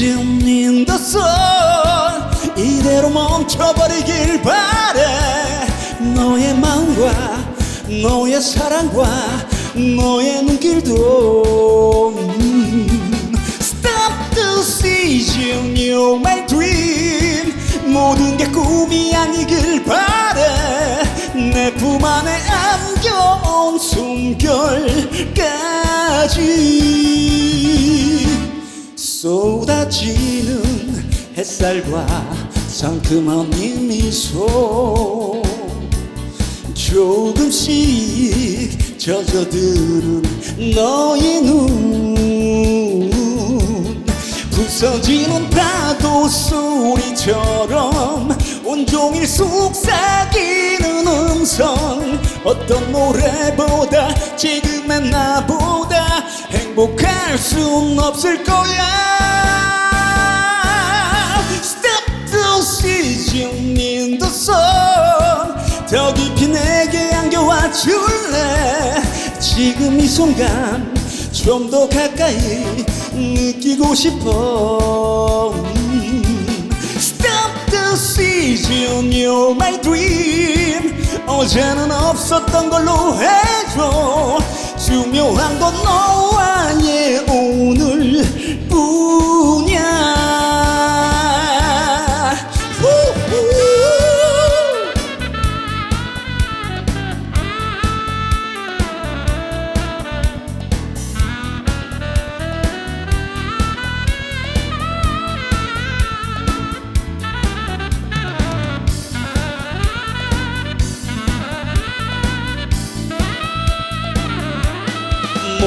season in the 이대로 멈춰버리길 바래. 너의 마음과 너의 사랑과 너의 눈길도 음. Stop the season you're my dream. 모든 게 꿈이 아니길 바래. 내 품 안에 안겨온 숨결까지 쏟아지는 햇살과 상큼한 이 미소. 조금씩 젖어드는 너의 눈. 부서지는 파도 소리처럼 온종일 속삭이는 음성. 어떤 노래보다 지금의 나보다 행복할 순 없을 거야 내게 안겨와 줄래? 지금 이 순간 좀 더 가까이 느끼고 싶어. 음. Stop the season you're my dream. 어제는 없었던 걸로 해줘. 중요한 건 너와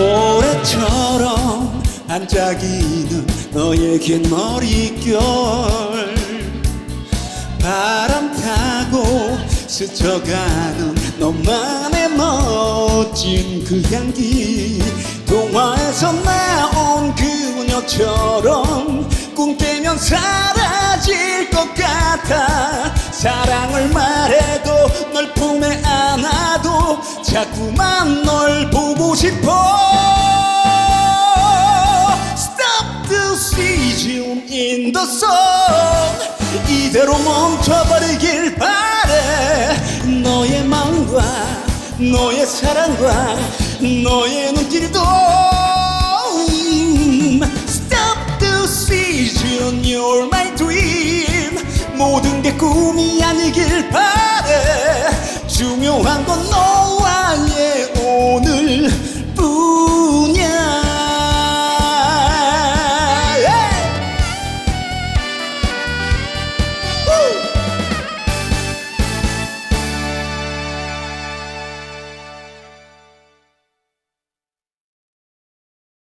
모래처럼 반짝이는 너의 긴 머릿결. 바람 타고 스쳐가는 너만의 멋진 그 향기. 동화에서 나온 그녀처럼 꿈 깨면 사라질 것 같아. 사랑을 말해도 널 품에 안아도 자꾸만 널 보고 싶어 sun 이대로 멈춰버리길 바래. 너의 마음과 너의 사랑과 너의 눈길도 음, Stop the season you're my dream. 모든 게 꿈이 아니길 바래. 중요한 건 너와의 오늘